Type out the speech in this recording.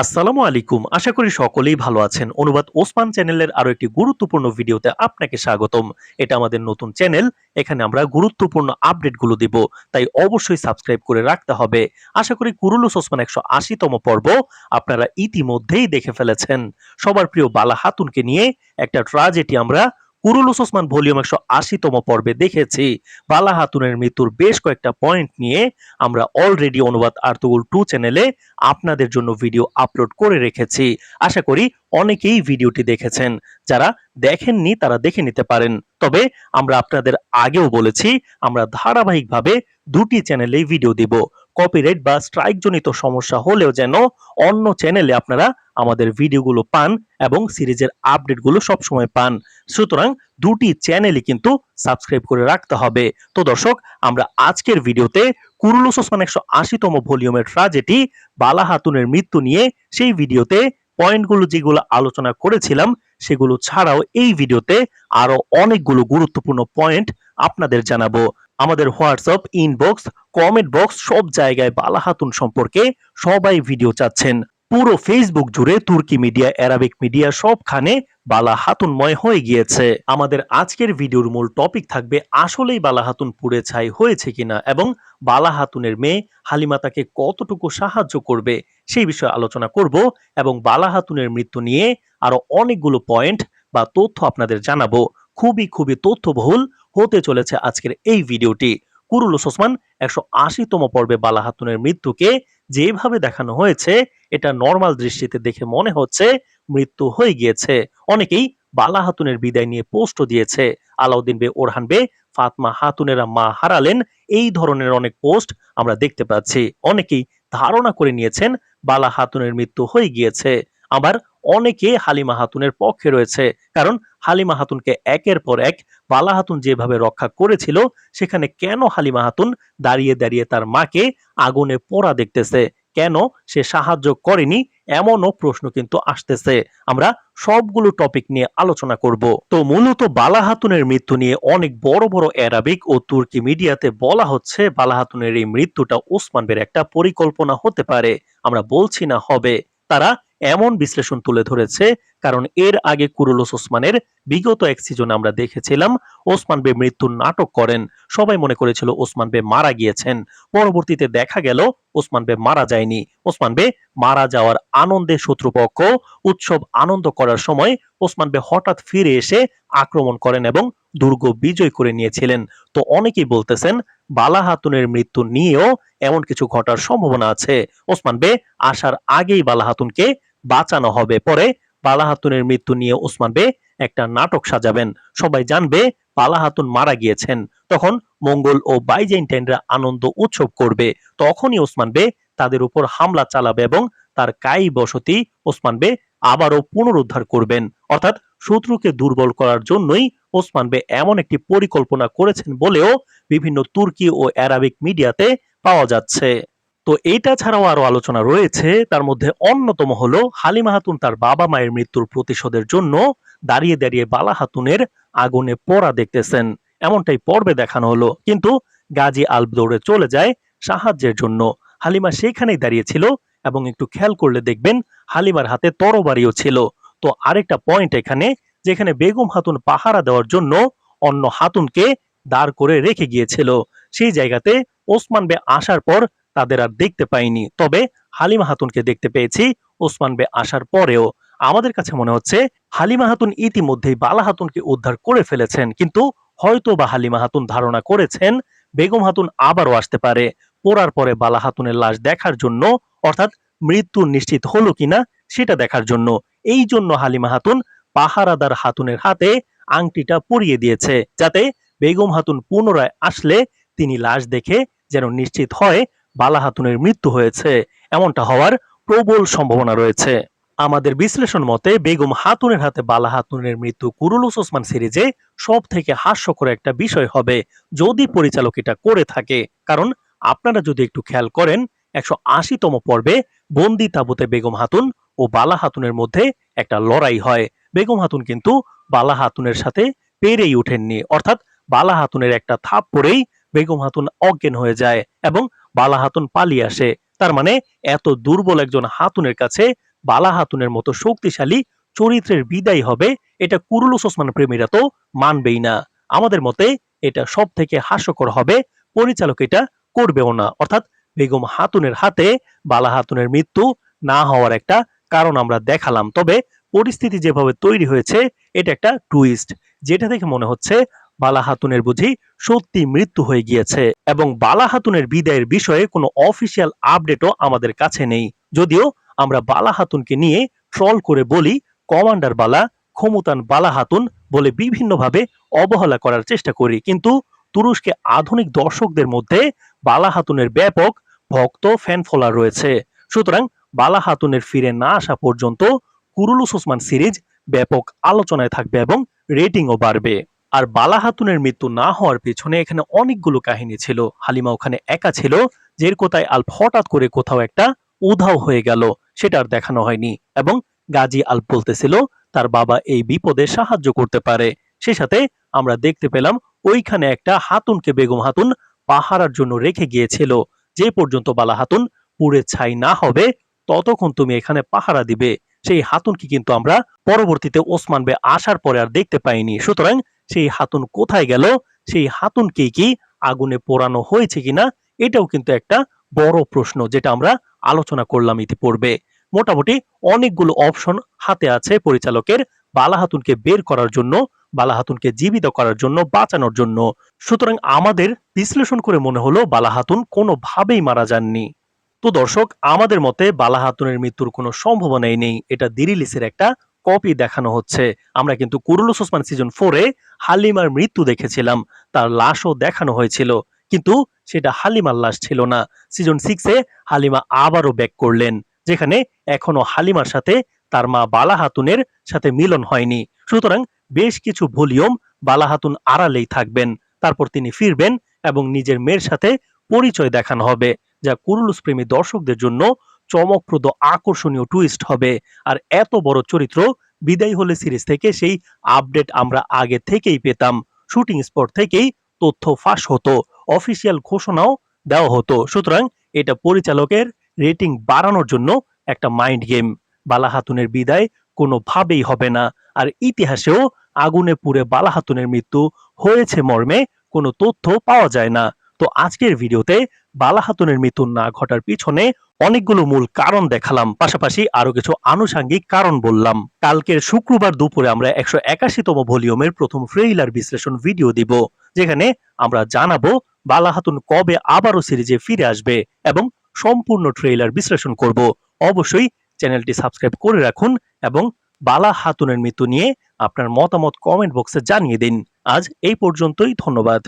আসসালামু আলাইকুম। আশা করি সকলেই ভালো আছেন। অনুবাদ ওসমান চ্যানেলের আরও একটি গুরুত্বপূর্ণ ভিডিওতে আপনাকে স্বাগতম। এটা আমাদের নতুন চ্যানেল। এখানে আমরা গুরুত্বপূর্ণ আপডেটগুলো দিব। তাই অবশ্যই সাবস্ক্রাইব করে রাখতে হবে। আশা করি কুরুলুস ওসমান একশো আশিতম পর্ব আপনারা ইতিমধ্যেই দেখে ফেলেছেন। সবার প্রিয় বালা হাতুনকে নিয়ে একটা ট্রাজেডি আমরা কুরুলুস ওসমান ভলিউম একশো আশিতম পর্বে দেখেছি। বালা হাতুনের মৃত্যুর বেশ কয়েকটা পয়েন্ট নিয়ে আমরা অলরেডি অনুবাদ আর্তুগুল টু চ্যানেলে আপনাদের জন্য ভিডিও আপলোড করে রেখেছি। আশা করি অনেকেই ভিডিওটি দেখেছেন। যারা দেখেননি, তারা দেখে নিতে পারেন। তবে আমরা আপনাদের আগেও বলেছি, আমরা ধারাবাহিকভাবে দুটি চ্যানেলেই ভিডিও দিব। কপিরাইট বা স্ট্রাইক জনিত সমস্যা হলেও যেন অন্য চ্যানেলে আপনারা আমাদের ভিডিওগুলো পান এবং সিরিজের আপডেটগুলো সবসময় পান। সুতরাং দুটি চ্যানেলই কিন্তু সাবস্ক্রাইব করে রাখতে হবে। তো দর্শক, আমরা আজকের ভিডিওতে কুরুলুস ওসমান একশো আশিতম ভলিউমের ট্রাজেডি বালা হাতুনের মৃত্যু নিয়ে সেই ভিডিওতে পয়েন্টগুলো যেগুলো আলোচনা করেছিলাম, সেগুলো ছাড়াও এই ভিডিওতে আরও অনেকগুলো গুরুত্বপূর্ণ পয়েন্ট আপনাদের জানাব। আমাদের হোয়াটসঅ্যাপ, ইনবক্স, কমেন্ট বক্স সব জায়গায় বালা হাতুন সম্পর্কে সবাই ভিডিও চাচ্ছেন। পুরো ফেসবুক জুড়ে তুর্কি মিডিয়া, অ্যারাবিক মিডিয়া সবখানে বালা হাতুনময় হয়ে গিয়েছে। আমাদের আজকের ভিডিওর মূল টপিক থাকবে, আসলেই বালা হাতুন পুড়ে ছাই হয়েছে কিনা এবং বালা হাতুনের মেয়ে হালিমা তাকে কতটুকু সাহায্য করবে সেই বিষয়ে আলোচনা করব এবং বালা হাতুনের মৃত্যু নিয়ে আরও অনেকগুলো পয়েন্ট বা তথ্য আপনাদের জানাব। খুবই খুবই তথ্যবহুল হতে চলেছে আজকের এই ভিডিওটি। কুরুলুস ওসমান একশো আশিতম পর্বে বালা হাতুনের মৃত্যুকে যেভাবে দেখানো হয়েছে, এটা নর্মাল দৃষ্টিতে দেখে মনে হচ্ছে মৃত্যু হয়ে গিয়েছে। অনেকেই বালা হাতুনের বিদায় নিয়ে পোস্টও দিয়েছে। আলাউদ্দিন বে ওরহান বে, ফাতমা হাতুনেরা মা হারালেন, এই ধরনের অনেক পোস্ট আমরা দেখতে পাচ্ছি। অনেকেই ধারণা করে নিয়েছেন বালা হাতুনের মৃত্যু হয়ে গিয়েছে। আবার অনেকে হালিমা হাতুনের পক্ষে রয়েছে। কারণ হালিমা হাতুনকে একের পর এক বালা হাতুন যেভাবে রক্ষা করেছিল, সেখানে কেন হালিমা হাতুন দাঁড়িয়ে দাঁড়িয়ে তার মাকে আগুনে পোড়া দেখতেছে? কেন সে সাহায্য করেনি? এমনও প্রশ্ন কিন্তু আসতেছে। আমরা সবগুলো টপিক নিয়ে আলোচনা করব। তো মূলত বালা হাতুনের মৃত্যু নিয়ে অনেক বড় বড় অ্যারাবিক ও তুর্কি মিডিয়াতে বলা হচ্ছে, বালা হাতুনের এই মৃত্যুটা ওসমানবের একটা পরিকল্পনা হতে পারে। আমরা বলছি না হবে। তারা এমন বিশ্লেষণ তুলে ধরেছে, কারণ এর আগে কুরুলুস ওসমানের বিগত এক সিজনে আমরা দেখেছিলাম, ওসমান বে মৃত্যুর নাটক করেন। সবাই মনে করেছিল ওসমান বে মারা গিয়েছেন। পরবর্তীতে দেখা গেল ওসমান বে মারা যায়নি। ওসমান বে মারা যাওয়ার আনন্দে শত্রুপক্ষ উৎসব আনন্দ করার সময় ওসমান বে হঠাৎ ফিরে এসে আক্রমণ করেন এবং দুর্গ বিজয় করে নিয়েছিলেন। তো অনেকেই বলতেছেন, বালা হাতুনের মৃত্যু নিয়েও এমন কিছু ঘটার সম্ভাবনা আছে। ওসমান বে আসার আগেই বালা হাতুনকে বাঁচানো হবে। পরে বালা হাতুনের মৃত্যু নিয়ে ওসমান বে একটা নাটক সাজাবেন। সবাই জানবে বালা হাতুন মারা গিয়েছেন। তখন মঙ্গল ও বাইজেন্টাইনরা আনন্দ উৎসব করবে। তখনই ওসমান বে তাদের উপর হামলা চালাবে এবং তার কাই বসতি ওসমান বে আবারও পুনরুদ্ধার করবেন। অর্থাৎ শত্রুকে দুর্বল করার জন্যই ওসমান বে এমন একটি পরিকল্পনা করেছেন বলেও বিভিন্ন তুর্কি ও অ্যারাবিক মিডিয়াতে পাওয়া যাচ্ছে। তো এইটা ছাড়াও আরও আলোচনা রয়েছে। তার মধ্যে অন্যতম হলো হালিমা হাতুন তার বাবা মায়ের মৃত্যুর প্রতিশোধের জন্য দাঁড়িয়ে দাঁড়িয়ে বালা হাতুনের আগুনে পড়া দেখতেছেন। এমনটাই পর্বে দেখানো হলো। কিন্তু গাজী আল দৌড়ে চলে যায় সাহায্যের জন্য। হালিমা সেখানেই দাঁড়িয়েছিল এবং একটু খেয়াল করলে দেখবেন হালিমার হাতে তরবারিও ছিল। তো আরেকটা পয়েন্ট এখানে, যেখানে বেগম হাতুন পাহারা দেওয়ার জন্য অন্য হাতুনকে দাঁড় করে রেখে গিয়েছিল। সেই জায়গাতে ওসমান বে আসার পর তাদের আর দেখতে পাইনি। তবে হালিমা হাতুনকে দেখতে পেয়েছি ওসমান বে আসার পরেও। আমাদের কাছে মনে হচ্ছে হালিমা হাতুন ইতিমধ্যেই বালা হাতুনকে উদ্ধার করে ফেলেছেন, কিন্তু হয়তো বা হালিমা হাতুন ধারণা করেছেন বেগম হাতুন আবারও আসতে পারে। পোড়ার পরে বালা হাতুনের লাশ দেখার জন্য, অর্থাৎ মৃত্যু নিশ্চিত হলো কিনা সেটা দেখার জন্য। এই জন্য হালিমা হাতুন পাহারাদার হাতুনের হাতে আংটিটা পরিয়ে দিয়েছে, যাতে বেগম হাতুন পুনরায় আসলে তিনি লাশ দেখে যেন নিশ্চিত হয় বালা হাতুনের মৃত্যু হয়েছে, এমনটা হওয়ার প্রবল সম্ভাবনা রয়েছে। আমাদের বিশ্লেষণ মতে, বেগম হাতুনের হাতে বালা হাতুনের মৃত্যু কুরুলুস ওসমান সিরিজে সব থেকে হাস্যকর একটা বিষয় হবে যদি পরিচালক এটা করে থাকে। কারণ আপনারা যদি একটু খেয়াল করেন, একশো আশিতম পর্বে বন্দি তাবুতে বেগম হাতুন ও বালা হাতুনের মধ্যে একটা লড়াই হয়। বেগম হাতুন কিন্তু বালা হাতুনের সাথে পেরেই উঠেননি অর্থাৎ বালা হাতুনের একটা থাপ পরেই বেগম হাতুন অজ্ঞান হয়ে যায় এবং বালা হাতুন পালিয়ে আসে। তার মানে এত দুর্বল একজন হাতুনের কাছে বালা হাতুনের মতো শক্তিশালী চরিত্রের বিদায় হবে, এটা কুরুলুস ওসমান প্রেমীরা তো মানবেই না। আমাদের মতে এটা সব থেকে হাস্যকর হবে, পরিচালক এটা করবেও না। অর্থাৎ বেগম হাতুনের হাতে বালা হাতুনের মৃত্যু না হওয়ার একটা কারণ আমরা দেখালাম। তবে পরিস্থিতি যেভাবে তৈরি হয়েছে, এটা একটা টুইস্ট যেটা দেখে মনে হচ্ছে বালা হাতুনের বুঝি সত্যি মৃত্যু হয়ে গিয়েছে এবং বালা হাতুনের বিদায়ের বিষয়ে কোনো অফিসিয়াল আপডেটও আমাদের কাছে নেই। যদিও আমরা বালা হাতুনকে নিয়ে ট্রল করে বলি, কমান্ডার বালা, ক্ষমতান বালা হাতুন বলে বিভিন্নভাবে অবহেলা করার চেষ্টা করি। কিন্তু তুরস্কে আধুনিক দর্শকদের মধ্যে বালা হাতুনের ব্যাপক ভক্ত ফ্যান ফলোয়ার রয়েছে। সুতরাং বালা হাতুনের ফিরে না আসা পর্যন্ত কুরুলুস ওসমান সিরিজ ব্যাপক আলোচনায় থাকবে এবং রেটিংও বাড়বে। আর বালা হাতুনের মৃত্যু না হওয়ার পেছনে এখানে অনেকগুলো কাহিনী ছিল। হালিমা ওখানে একা ছিল যের কোথায় আলফ হঠাৎ করে কোথাও একটা উধাও হয়ে গেল, সেটা আর দেখানো হয়নি। এবং গাজী আলফ বলতেছিল, তার বাবা এই বিপদে সাহায্য করতে পারে। সে সাথে আমরা দেখতে পেলাম, ওইখানে একটা হাতুনকে বেগম হাতুন পাহারার জন্য রেখে গিয়েছিল। যে পর্যন্ত বালা হাতুন পুড়ে ছাই না হবে, ততক্ষণ তুমি এখানে পাহারা দিবে। সেই হাতুনকে কিন্তু আমরা পরবর্তীতে ওসমান বে আসার পরে আর দেখতে পাইনি। সুতরাং সেই হাতুন কোথায় গেল? সেই হাতুনকে কি আগুনে পোড়ানো হয়েছে কিনা? এটাও কিন্তু একটা বড় প্রশ্ন যেটা আমরা আলোচনা করলাম ইতিপূর্বে। মোটামুটি অনেকগুলো অপশন হাতে আছে পরিচালকের বালা হাতুনকে বের করার জন্য, বালা হাতুনকে জীবিত করার জন্য, বাঁচানোর জন্য। সুতরাং আমাদের বিশ্লেষণ করে মনে হলো বালা হাতুন কোনোভাবেই মারা যাননি। তো দর্শক, আমাদের মতে বালা হাতুনের মৃত্যুর কোনো সম্ভাবনাই নেই। এটা দিরিলিসের একটা কপি দেখানো হচ্ছে। আমরা কিন্তু কুরুলুস ওসমান সিজন ফোরে হালিমার মৃত্যু দেখেছিলাম। তার লাশও দেখানো হয়েছিল। কিন্তু সেটা হালিমার লাশ ছিল না। সিজন সিক্সে হালিমা আবারও ব্যাক করলেন, যেখানে এখনও হালিমার সাথে তার মা বালা হাতুনের সাথে মিলন হয়নি। সুতরাং বেশ কিছু ভলিউম বালা হাতুন আড়ালেই থাকবেন। তারপর তিনি ফিরবেন এবং নিজের মেয়ের সাথে পরিচয় দেখানো হবে, যা কুরুলুস প্রেমী দর্শকদের জন্য চমকপ্রদ, আকর্ষণীয় টুইস্ট হবে। আর এত বড় চরিত্র বিদায় হলে সিরিজ থেকে সেই আপডেট আমরা আগে থেকেই পেতাম। শুটিং স্পট থেকেই তথ্য ফাঁস হতো অফিসিয়াল ঘোষণাও দেওয়া হতো। সুতরাং এটা পরিচালকের রেটিং বাড়ানোর জন্য একটা মাইন্ড গেম বালা হাতুনের বিদায় কোনোভাবেই হবে না। আর ইতিহাসেও আগুনে পুড়ে বালা হাতুনের মৃত্যু হয়েছে মর্মে কোনো তথ্য পাওয়া যায় না। তো আজকের ভিডিওতে বালা হাতুনের মৃত্যু না ঘটার পিছনে অনেকগুলো মূল কারণ দেখালাম, পাশাপাশি আরও কিছু আনুষাঙ্গিক কারণ বললাম। কালকের শুক্রবার দুপুরে আমরা একশো একাশিতম ভলিউমের প্রথম ফ্রেইলার বিশ্লেষণ ভিডিও দিব, যেখানে আমরা জানাব বালা হাতুন কবে আবারও সিরিজে ফিরে আসবে এবং সম্পূর্ণ ট্রেইলার বিশ্লেষণ করব। অবশ্যই চ্যানেলটি সাবস্ক্রাইব করে রাখুন এবং বালা হাতুনের মৃত্যু নিয়ে আপনার মতামত কমেন্ট বক্সে জানিয়ে দিন। আজ এই পর্যন্তই, ধন্যবাদ।